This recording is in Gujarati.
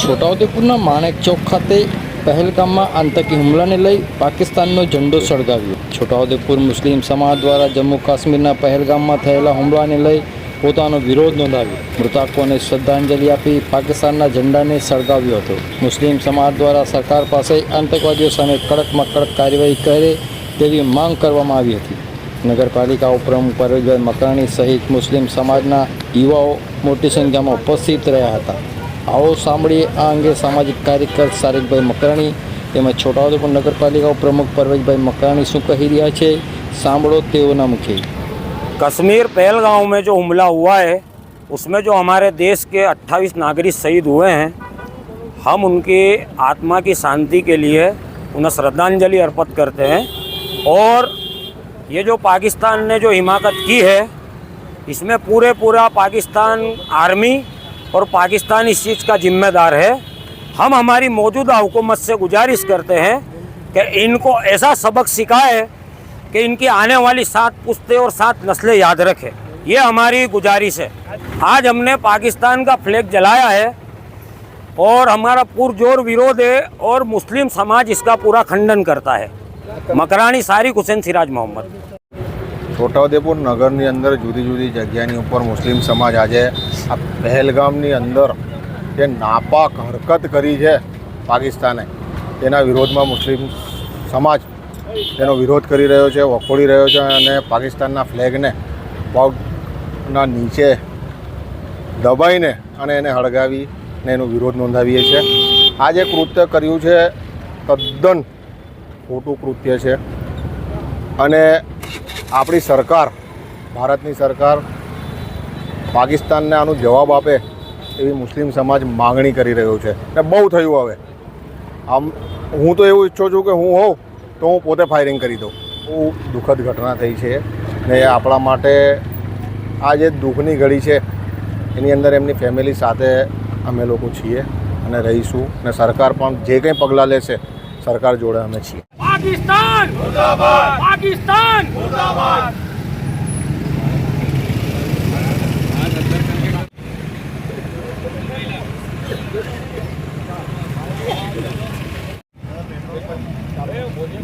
છોટાઉદેપુરના માણેક ચોક ખાતે પહેલગામમાં આતંકી હુમલાને લઈ પાકિસ્તાનનો ઝંડો સળગાવ્યો. છોટાઉદેપુર મુસ્લિમ સમાજ દ્વારા જમ્મુ કાશ્મીરના પહેલગામમાં થયેલા હુમલાને લઈ પોતાનો વિરોધ નોંધાવ્યો. મૃતકોને શ્રદ્ધાંજલિ આપી પાકિસ્તાનના ઝંડાને સળગાવ્યો હતો. મુસ્લિમ સમાજ દ્વારા સરકાર પાસે આતંકવાદીઓ સામે કડકમાં કડક કાર્યવાહી કરે તેવી માંગ કરવામાં આવી હતી. નગરપાલિકા ઉપપ્રમુખ પરેશભાઈ મકરાણી સહિત મુસ્લિમ સમાજના યુવાઓ મોટી સંખ્યામાં ઉપસ્થિત રહ્યા હતા. આવો સાંભળીએ આ અંગે સામાજિક કાર્યકર સારિકભાઈ મકરાણી તેમજ છોટાઉદેપુર નગરપાલિકા ઉપપ્રમુખ પરવેશભાઈ મકરાણી શું કહી રહ્યા છે સાંભળો તેઓના મુખે कश्मीर पहलगांव में जो हमला हुआ है उसमें जो हमारे देश के 28 नागरिक शहीद हुए हैं हम उनकी आत्मा की शांति के लिए उन्हें श्रद्धांजलि अर्पित करते हैं और ये जो पाकिस्तान ने जो हिमाकत की है इसमें पूरे पूरा पाकिस्तान आर्मी और पाकिस्तान इस चीज़ का जिम्मेदार है। हम हमारी मौजूदा हुकूमत से गुजारिश करते हैं कि इनको ऐसा सबक सिखाए कि इनकी आने वाली सात पुश्ते और सात नस्लें याद रखें। ये हमारी गुजारिश है। आज हमने पाकिस्तान का फ्लैग जलाया है और हमारा पुरजोर विरोध है और मुस्लिम समाज इसका पूरा खंडन करता है। मकरानी सारिक हुसैन सिराज मोहम्मद। છોટાઉદેપુર નગરની અંદર જુદી જુદી જગ્યાની ઉપર મુસ્લિમ સમાજ આજે આ પહેલગામની અંદર જે નાપાક હરકત કરી છે પાકિસ્તાને, તેના વિરોધમાં મુસ્લિમ સમાજ તેનો વિરોધ કરી રહ્યો છે, વખોડી રહ્યો છે અને પાકિસ્તાનના ફ્લેગને પગના નીચે દબાઈને અને એને હળગાવીને એનો વિરોધ નોંધાવીએ છીએ. આ જે કૃત્ય કર્યું છે, તદ્દન ખોટું કૃત્ય છે. અને આપણી સરકાર, ભારતની સરકાર પાકિસ્તાનને આનો જવાબ આપે એવી મુસ્લિમ સમાજ માગણી કરી રહ્યો છે. ને બહુ થયું હવે. આમ, હું તો એવું ઈચ્છું છું કે હું હોઉં તો હું પોતે ફાયરિંગ કરી દઉં. બહુ દુઃખદ ઘટના થઈ છે. ને આપણા માટે આ જે દુઃખની ઘડી છે, એની અંદર એમની ફેમિલી સાથે અમે લોકો છીએ અને રહીશું. ને સરકાર પણ જે કંઈ પગલાં લેશે, સરકાર જોડે અમે છીએ. પાકિસ્તાન! મુર્દાબાદ! પાકિસ્તાન! મુર્દાબાદ! બોલીએ